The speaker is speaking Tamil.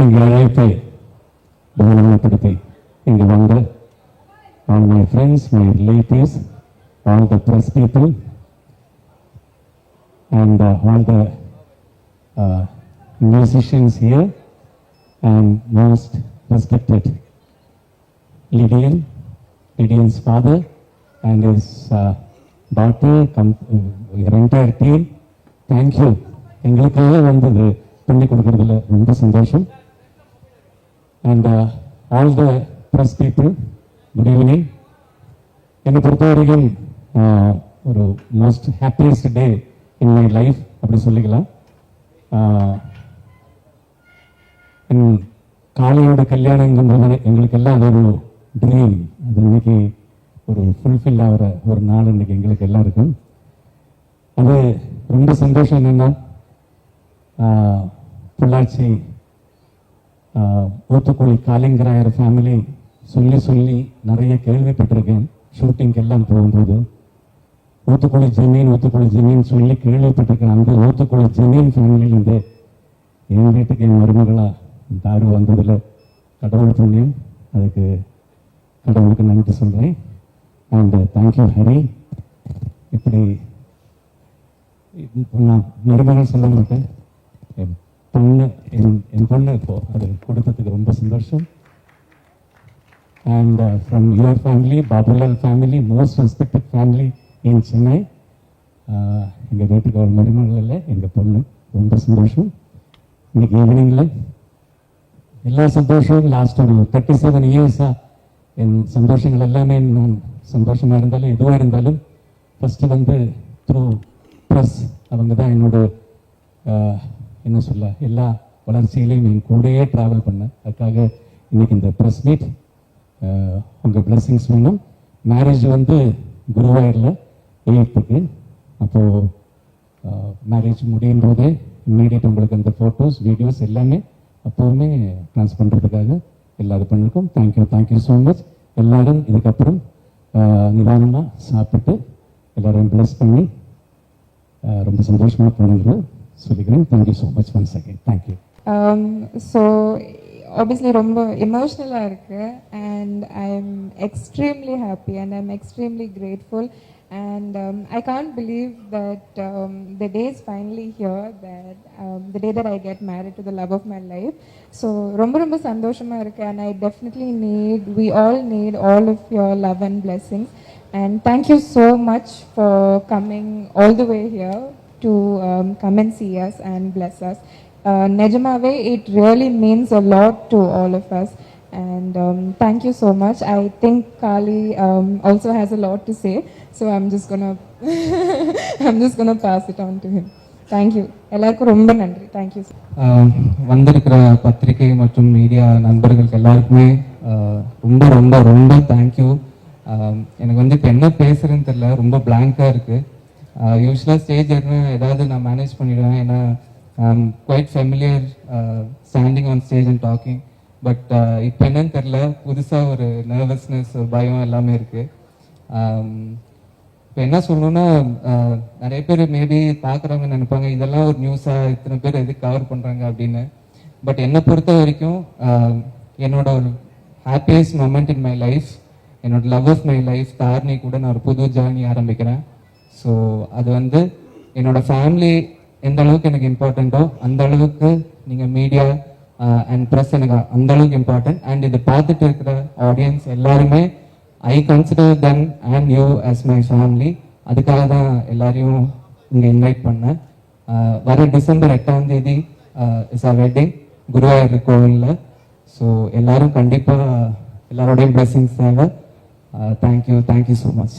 எங்கள் அழைப்பை கவனப்படுத்தி இங்கு வந்த all my friends, my relatives, all the press people, and uh, all the uh, musicians here, and most respected Lydian, Lydian's father, and his uh, daughter, com- uh, your entire team. Thank you. எங்களுக்காக வந்தது பண்ணி கொடுக்கறதுல ரொம்ப சந்தோஷம் and all the press people good evening என்னை பொறுத்தவரைக்கும் ஒரு most happiest day in my life அப்படி சொல்லிக்கலாம். என் காளையோட கல்யாணங்கிறது எங்களுக்கு எல்லாம் அது ஒரு ட்ரீம் அது இன்னைக்கு ஒரு ஃபுல்ஃபில் ஆகிற ஒரு நாள் இன்னைக்கு எங்களுக்கு எல்லாருக்கும். அது ரொம்ப சந்தோஷம் என்னன்னா பொள்ளாச்சி ஊத்துக்குழி காலிங்கராயர் ஃபேமிலி சொல்லி சொல்லி நிறைய கேள்விப்பட்டிருக்கேன். ஷூட்டிங்க்கு எல்லாம் போகும்போது. ஊத்துக்குழி ஜமீன் ஊத்துக்குழி ஜமீன் சொல்லி கேள்விப்பட்டிருக்கேன். அந்த ஊத்துக்குழி ஜமீன் ஃபேமிலியிலேருந்து என் வீட்டுக்கு என் மருமகளாக தாரு வந்ததில் கடவுள் புண்ணியம் அதுக்கு கடவுளுக்கு நன்றி சொல்கிறேன் அண்ட் தேங்க்யூ ஹரி இப்படி நான் மருமகள் சொல்ல மாட்டேன். பொண்ணு என் என் பொண்ணு இப்போ. அது கொடுத்ததுக்கு ரொம்ப சந்தோஷம். And from your family Babulal family most respected family in Chennai எங்கள் வீட்டுக்கு ஒரு மருமகள் இல்லை எங்கள் பொண்ணு. ரொம்ப சந்தோஷம். இன்னைக்கு ஈவினிங்கில் எல்லா சந்தோஷமும் லாஸ்ட் ஒரு தேர்ட்டி செவன் இயர்ஸாக என் சந்தோஷங்கள் எல்லாமே நான் சந்தோஷமாக இருந்தாலும் எதுவாக இருந்தாலும் ஃபஸ்ட்டு வந்து த்ரூ ப்ரெஸ் அவங்க தான் என்னோட uh, என்ன சொல்ல எல்லா வளர்ச்சியிலையும் என் கூடயே ட்ராவல் பண்ணேன் அதுக்காக இன்றைக்கி இந்த ப்ரெஸ் மீட் உங்கள் blessings வேணும். மேரேஜ் வந்து குருவாயூரில் எயித்துக்கு அப்போது மேரேஜ் முடியும் போதே இம்மீடியட் உங்களுக்கு அந்த ஃபோட்டோஸ் வீடியோஸ் எல்லாமே அப்போவுமே ட்ரான்ஸ் பண்ணுறதுக்காக எல்லாரும் பண்ணிருக்கோம். தேங்க்யூ தேங்க்யூ ஸோ மச் எல்லோரும் இதுக்கப்புறம் நிதானமாக சாப்பிட்டு எல்லோரையும் ப்ளஸ் பண்ணி ரொம்ப சந்தோஷமாக போனது சொல்லிக்கிறேன் thank you so much one second thank you Um, so obviously ரொம்ப எமோஷ்னலாக இருக்கு and I am extremely happy and I am extremely grateful and I can't believe that the day is finally here that the day that I get married to the love of my life so ரொம்ப ரொம்ப சந்தோஷமாக இருக்கு and I definitely need we all need all of your love and blessings and thank you so much for coming all the way here to um, come and see us and bless us. Uh, Nejamave, it really means a lot to all of us. And um, thank you so much. I think Kali um, also has a lot to say, so I'm just gonna I'm just gonna pass it on to him. Thank you. எல்லாருக்கும் ரொம்ப நன்றி Thank you. ஆஹ் வந்திருக்கிற பத்திரிகை மற்றும் மீடியா நண்பர்களுக்கு எல்லாருக்குமே ஆஹ் ரொம்ப ரொம்ப ரொம்ப தேங்க்யூ எனக்கு வந்து இப்போ என்ன பேசுறேன்னு தெரியல ரொம்ப பிளாங்காக இருக்கு யூஸ்வலாக ஸ்டேஜ் ஏறினா ஏதாவது நான் மேனேஜ் பண்ணிடுவேன். ஏன்னா quite familiar standing on stage and talking but இப்போ என்னன்னு தெரில புதுசாக ஒரு நர்வஸ்னஸ் ஒரு பயம் எல்லாமே இருக்குது இப்போ என்ன சொல்லணும்னா நிறைய பேர் மேபி பார்க்குறவங்க நினைப்பாங்க இதெல்லாம் ஒரு நியூஸாக இத்தனை பேர் எதுக்கு கவர் பண்ணுறாங்க அப்படின்னு. பட் என்னை பொறுத்த வரைக்கும் என்னோட ஒரு happiest moment in my life என்னோட love of my life Dharani கூட நான் ஒரு புது ஜேர்னி ஆரம்பிக்கிறேன். ஸோ அது வந்து என்னோட ஃபேமிலி எந்த அளவுக்கு எனக்கு இம்பார்ட்டண்ட்டோ அந்த அளவுக்கு நீங்கள் மீடியா அண்ட் ப்ரெஸ் எனக்கு அந்த அளவுக்கு இம்பார்ட்டன்ட் அண்ட் இதை பார்த்துட்டு இருக்கிற ஆடியன்ஸ் எல்லாருமே I consider them and you as my family அதுக்காக தான் எல்லாரையும் இங்கே இன்வைட் பண்ணேன். வர டிசம்பர் எட்டாம் தேதி இஸ் அ வெட்டிங் குருவாயூர் கோவிலில். ஸோ எல்லாரும் கண்டிப்பாக எல்லாரோடையும் பிளெஸிங்ஸ் தேவை. Thank you thank you so much